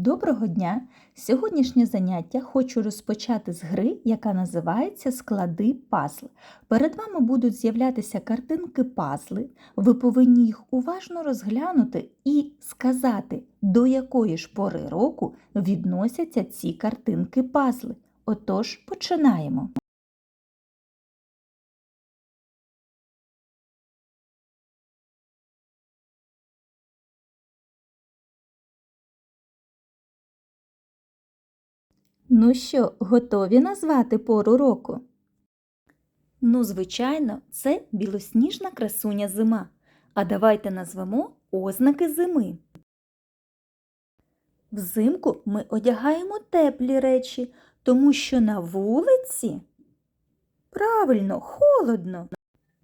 Доброго дня! Сьогоднішнє заняття хочу розпочати з гри, яка називається Склади пазл. Перед вами будуть з'являтися картинки пазли. Ви повинні їх уважно розглянути і сказати, до якої ж пори року відносяться ці картинки пазли. Отож, починаємо. Ну що, готові назвати пору року? Ну, звичайно, це білосніжна красуня зима. А давайте назвемо ознаки зими. Взимку ми одягаємо теплі речі, тому що на вулиці правильно, холодно.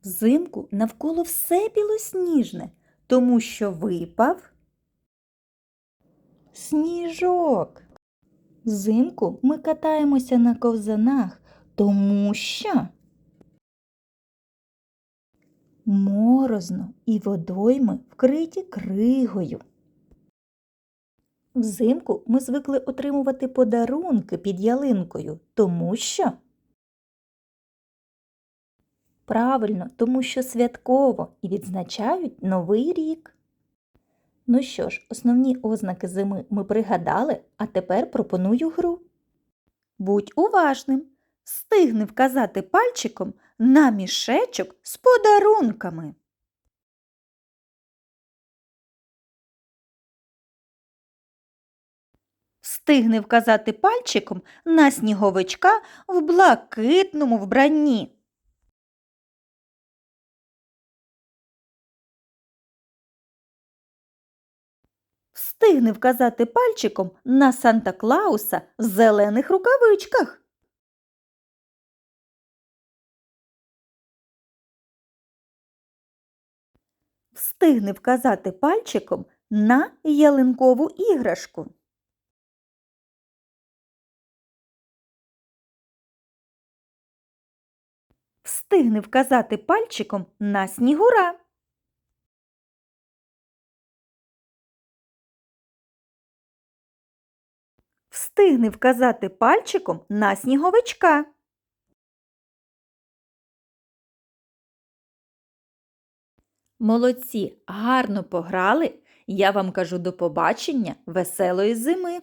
Взимку навколо все білосніжне, тому що випав сніжок. Взимку ми катаємося на ковзанах, тому що морозно і водойми вкриті кригою. Взимку ми звикли отримувати подарунки під ялинкою, тому що правильно, тому що святково і відзначають Новий рік. Ну що ж, основні ознаки зими ми пригадали, а тепер пропоную гру. Будь уважним, стигни вказати пальчиком на мішечок з подарунками. Встигни вказати пальчиком на сніговичка в блакитному вбранні. Встигни вказати пальчиком на Санта Клауса в зелених рукавичках. Встигни вказати пальчиком на ялинкову іграшку. Встигни вказати пальчиком на снігура. Встигни вказати пальчиком на сніговичка. Молодці, гарно пограли. Я вам кажу до побачення, веселої зими.